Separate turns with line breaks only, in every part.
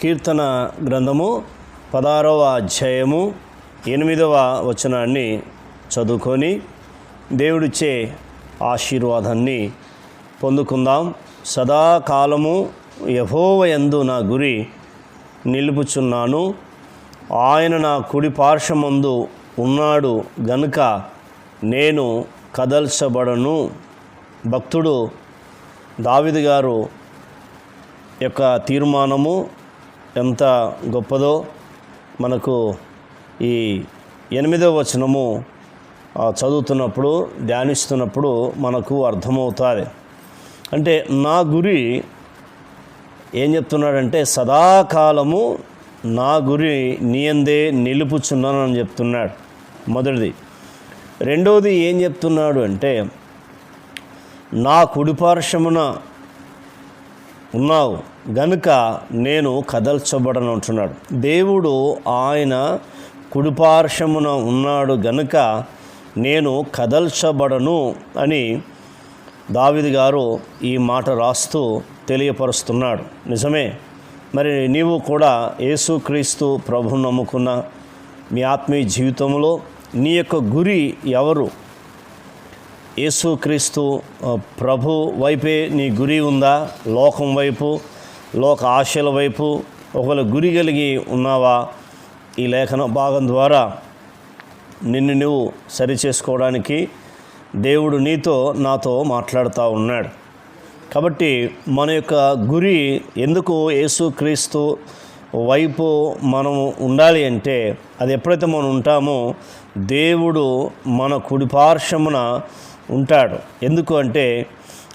కీర్తన గ్రంథము పదారవ అధ్యాయము ఎనిమిదవ వచనాన్ని చదువుకొని దేవుడిచ్చే ఆశీర్వాదాన్ని పొందుకుందాం. సదాకాలము యహోవయందు నా గురి నిలుపుచున్నాను. ఆయన నా కుడి పార్శ్వమందు ఉన్నాడు గనుక నేను కదల్చబడను. భక్తుడు దావిది గారు యొక్క తీర్మానము ఎంత గొప్పదో మనకు ఈ ఎనిమిదవ వచనము ఆ, చదువుతున్నప్పుడు ధ్యానిస్తున్నప్పుడు మనకు అర్థమవుతుంది. అంటే నా గురి ఏం చెప్తున్నాడంటే సదాకాలము నా గురి నీయందే నిలుపుచున్నాను అని చెప్తున్నాడు మొదటిది. రెండవది ఏం చెప్తున్నాడు అంటే నా కుడిపార్శ్వమున ఉన్నావు. గనుక నేను కదల్చబడను అంటున్నాడు. దేవుడు ఆయన కుడిపార్శ్వమున ఉన్నాడు గనుక నేను కదల్చబడను అని దావిది గారు ఈ మాట రాస్తూ తెలియపరుస్తున్నాడు. నిజమే. మరి నీవు కూడా యేసుక్రీస్తు ప్రభు నమ్ముకున్న మీ ఆత్మీయ జీవితంలో నీ యొక్క గురి ఎవరు? యేసుక్రీస్తు ప్రభు వైపే నీ గురి ఉందా? లోకం వైపు లోక ఆశల వైపు ఒకవేళ గురి కలిగి ఉన్నావా? ఈ లేఖన భాగం ద్వారా నిన్ను నువ్వు సరిచేసుకోవడానికి దేవుడు నీతో నాతో మాట్లాడుతూ ఉన్నాడు. కాబట్టి మన యొక్క గురి ఎందుకు యేసుక్రీస్తు వైపు మనం ఉండాలి అంటే అది ఎప్పుడైతే మనం ఉంటామో దేవుడు మన కుడిపార్శ్వమున ఉంటాడు. ఎందుకు అంటే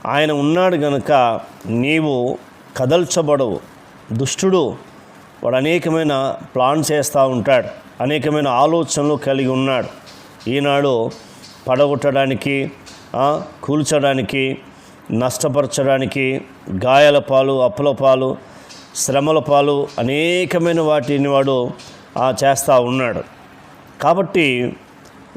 ఆయన ఉన్నాడు గనుక నీవు కదల్చబడవు. దుష్టుడు వాడు అనేకమైన ప్లాన్ చేస్తూ ఉంటాడు. అనేకమైన ఆలోచనలు కలిగి ఉన్నాడు. ఈనాడు పడగొట్టడానికి కూల్చడానికి నష్టపరచడానికి గాయాల పాలు అప్పుల పాలు శ్రమల పాలు అనేకమైన వాటిని వాడు చేస్తూ ఉన్నాడు. కాబట్టి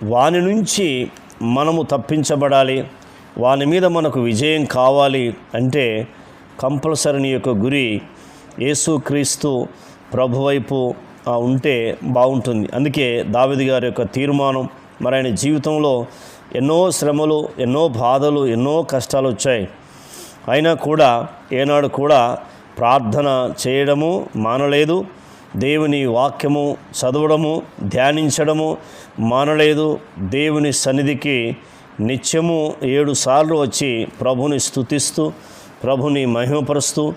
వాని నుంచి మనము తప్పించబడాలి. వాని మీద మనకు విజయం కావాలి అంటే కంపల్సరీ నీ యొక్క గురి యేసుక్రీస్తు ప్రభు వైపు ఉంటే బాగుంటుంది. అందుకే దావిది గారి యొక్క తీర్మానం మరి ఆయన జీవితంలో ఎన్నో శ్రమలు ఎన్నో బాధలు ఎన్నో కష్టాలు వచ్చాయి. అయినా కూడా ఏనాడు కూడా ప్రార్థన చేయడము మానలేదు. దేవుని వాక్యము చదవడము ధ్యానించడము మానలేదు. దేవుని సన్నిధికి నిత్యము ఏడు సార్లు వచ్చి ప్రభుని స్తుతిస్తూ ప్రభుని మహిమపరుస్తూ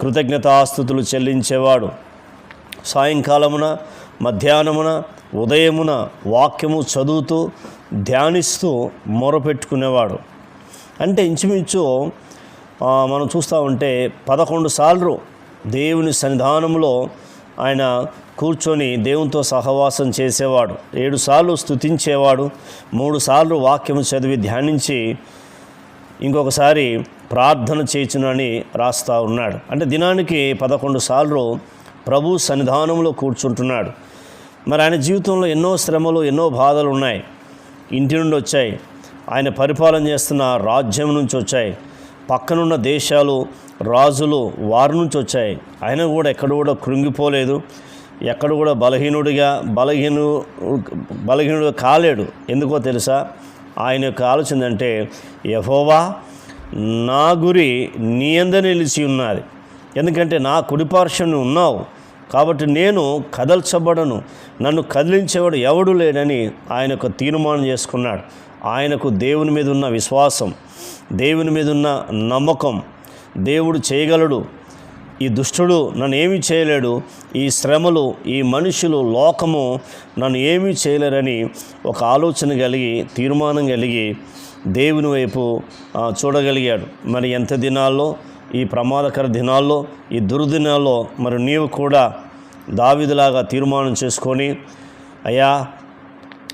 కృతజ్ఞతాస్థుతులు చెల్లించేవాడు. సాయంకాలమున మధ్యాహ్నమున ఉదయమున వాక్యము చదువుతూ ధ్యానిస్తూ మొరపెట్టుకునేవాడు. అంటే ఇంచుమించు మనం చూస్తూ ఉంటే పదకొండు సార్లు దేవుని సన్నిధానంలో ఆయన కూర్చొని దేవునితో సహవాసం చేసేవాడు. ఏడు సార్లు స్తుతించేవాడు. మూడు సార్లు వాక్యం చదివి ధ్యానించి ఇంకొకసారి ప్రార్థన చేయుచునని రాస్తా ఉన్నాడు. అంటే దినానికి పదకొండు సార్లు ప్రభు సన్నిధానంలో కూర్చుంటున్నాడు. మరి ఆయన జీవితంలో ఎన్నో శ్రమలు ఎన్నో బాధలు ఉన్నాయి. ఇంటి నుండి వచ్చాయి. ఆయన పరిపాలన చేస్తున్న రాజ్యం నుంచి వచ్చాయి. పక్కనున్న దేశాలు రాజులు వారి నుంచి వచ్చాయి. ఆయన కూడా ఎక్కడ కూడా కృంగిపోలేదు. ఎక్కడ కూడా బలహీనుడిగా బలహీను బలహీనుడిగా కాలేడు. ఎందుకో తెలుసా? ఆయన యొక్క ఆలోచన అంటే యహోవా నా గురి నీ అందరి నిలిచి ఉన్నది. ఎందుకంటే నా కుడిపార్శ్వం ఉన్నావు. కాబట్టి నేను కదల్చబడను. నన్ను కదిలించేవాడు ఎవడు లేడని ఆయన యొక్క తీర్మానం చేసుకున్నాడు. ఆయనకు దేవుని మీద ఉన్న విశ్వాసం దేవుని మీద ఉన్న నమ్మకం దేవుడు చేయగలడు. ఈ దుష్టుడు నన్ను ఏమీ చేయలేడు. ఈ శ్రమలు ఈ మనుషులు లోకము నన్ను ఏమీ చేయలేరని ఒక ఆలోచన కలిగి తీర్మానం కలిగి దేవుని వైపు చూడగలిగాడు. మరి ఎంత దినాల్లో? ఈ ప్రమాదకర దినాల్లో ఈ దుర్దినాల్లో మరి నీవు కూడా దావిదిలాగా తీర్మానం చేసుకొని అయ్యా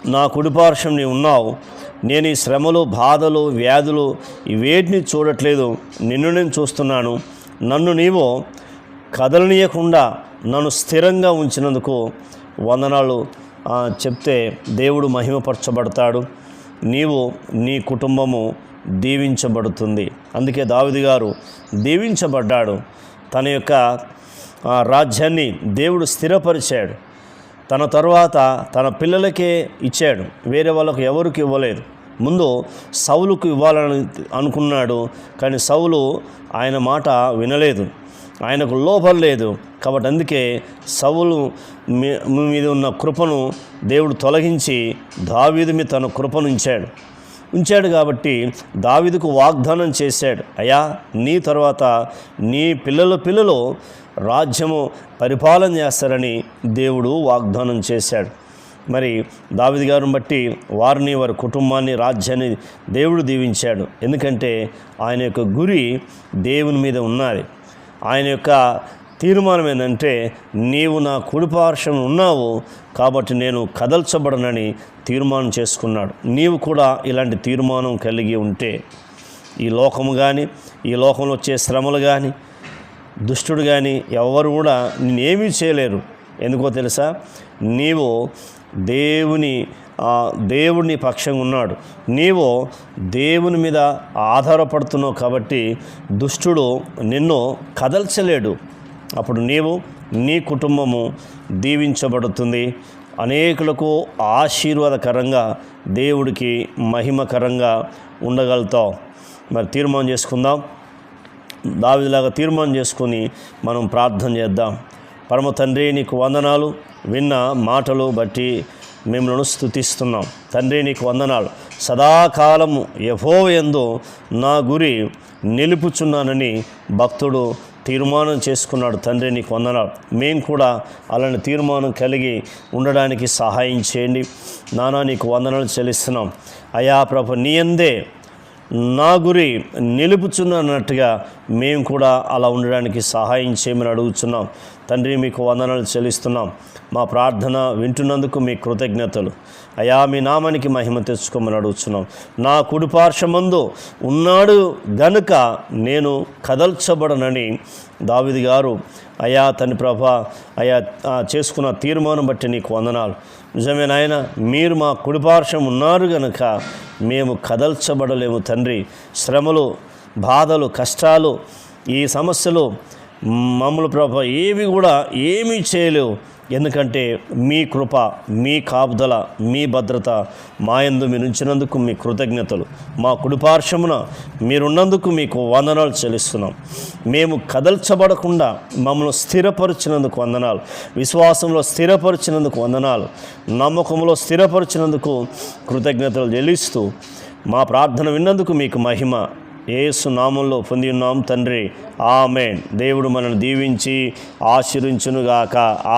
నా కుడిపార్శ్వం నీ ఉన్నావు. నేను ఈ శ్రమలు బాధలు వ్యాధులు ఇవేటిని చూడట్లేదు. నిన్ను నేను చూస్తున్నాను. నన్ను నీవు కదలనీయకుండా నన్ను స్థిరంగా ఉంచినందుకు వందనాలు. చెప్తే దేవుడు మహిమపరచబడతాడు. నీవు నీ కుటుంబము దీవించబడుతుంది. అందుకే దావిది గారు దీవించబడ్డాడు. తన యొక్క రాజ్యాన్ని దేవుడు స్థిరపరిచాడు. తన తర్వాత తన పిల్లలకే ఇచ్చాడు. వేరే వాళ్ళకు ఎవరికి ఇవ్వలేదు. ముందు సౌలుకు ఇవ్వాలని అనుకున్నాడు. కానీ సౌలు ఆయన మాట వినలేదు. ఆయనకు లోపం లేదు. కాబట్టి అందుకే సవులు మీ- మీ మీద ఉన్న కృపను దేవుడు తొలగించి దావీదు మీద తన కృపను ఉంచాడు. ఉంచాడు కాబట్టి దావీదుకు వాగ్దానం చేశాడు. అయ్యా నీ తర్వాత నీ పిల్లల పిల్లలు రాజ్యము పరిపాలన చేస్తారని దేవుడు వాగ్దానం చేశాడు. మరి దావిది గారిని బట్టి వారిని వారి కుటుంబాన్ని రాజ్యాన్ని దేవుడు దీవించాడు. ఎందుకంటే ఆయన యొక్క గురి దేవుని మీద ఉన్నది. ఆయన యొక్క తీర్మానం ఏంటంటే నీవు నా కుడిపార్శ్వం ఉన్నావు కాబట్టి నేను కదల్చబడనని తీర్మానం చేసుకున్నాడు. నీవు కూడా ఇలాంటి తీర్మానం కలిగి ఉంటే ఈ లోకము కానీ ఈ లోకంలో వచ్చే శ్రమలు కానీ దుష్టుడు కానీ ఎవరు కూడా నేనేమీ చేయలేరు. ఎందుకో తెలుసా? నీవు దేవుని ఆ, దేవుని పక్షంగా ఉన్నాడు. నీవు దేవుని మీద ఆధారపడుతున్నావు కాబట్టి దుష్టుడు నిన్ను కదల్చలేడు. అప్పుడు నీవు నీ కుటుంబము దీవించబడుతుంది. అనేకులకు ఆశీర్వాదకరంగా దేవుడికి మహిమకరంగా ఉండగలుగుతావు. మరి తీర్మానం చేసుకుందాం. దావిలాగా తీర్మానం చేసుకొని మనం ప్రార్థన చేద్దాం. పరమ తండ్రి నీకు వందనాలు. విన్న మాటలు బట్టి మిమ్మల్ని స్థుతిస్తున్నాం తండ్రి నీకు వందనాలు. సదాకాలము యహో ఎందు నా గురి నిలుపుచున్నానని భక్తుడు తీర్మానం చేసుకున్నాడు. తండ్రి నీకు వందనాలు. మేము కూడా అలాంటి తీర్మానం కలిగి ఉండడానికి సహాయం చేయండి. నానా నీకు వందనాలు చెల్లిస్తున్నాం. అయా ప్రభ నీ అందే నా గురి నిలుపుచున్నట్టుగా మేము కూడా అలా ఉండడానికి సహాయం చేయమని అడుగుతున్నాం తండ్రి మీకు వందనాలు చెల్లిస్తున్నాం. మా ప్రార్థన వింటున్నందుకు మీ కృతజ్ఞతలు. అయా మీ నామానికి మహిమ తెచ్చుకోమని అడుగుతున్నాం నా కుడిపార్శ్వమందు ఉన్నాడు గనుక నేను కదల్చబడనని దావిది గారు అయా తని ప్రభ అయా చేసుకున్న తీర్మానం బట్టి నీకు వందనాలు. నిజమే నాయన మీరు మా కుడిపార్శ్వం ఉన్నారు గనుక మేము కదల్చబడలేము తండ్రి. శ్రమలు బాధలు కష్టాలు ఈ సమస్యలు మమ్మల్ని ప్రభ ఏవి కూడా ఏమీ చేయలేవు. ఎందుకంటే మీ కృప మీ కాపుదల మీ భద్రత మాయందు మీరు ఉంచినందుకు మీ కృతజ్ఞతలు. మా కుడిపార్శ్వమున మీరున్నందుకు మీకు వందనాలు చెల్లిస్తున్నాం. మేము కదల్చబడకుండా మమ్మల్ని స్థిరపరిచినందుకు వందనాలు. విశ్వాసంలో స్థిరపరిచినందుకు వందనాలు. నమ్మకంలో స్థిరపరిచినందుకు కృతజ్ఞతలు చెల్లిస్తూ మా ప్రార్థన విన్నందుకు మీకు మహిమ. ఏసు నామంలో పొంది ఉన్నాం తండ్రి. ఆమెన్. దేవుడు మనల్ని దీవించి ఆశీర్వించునుగాక.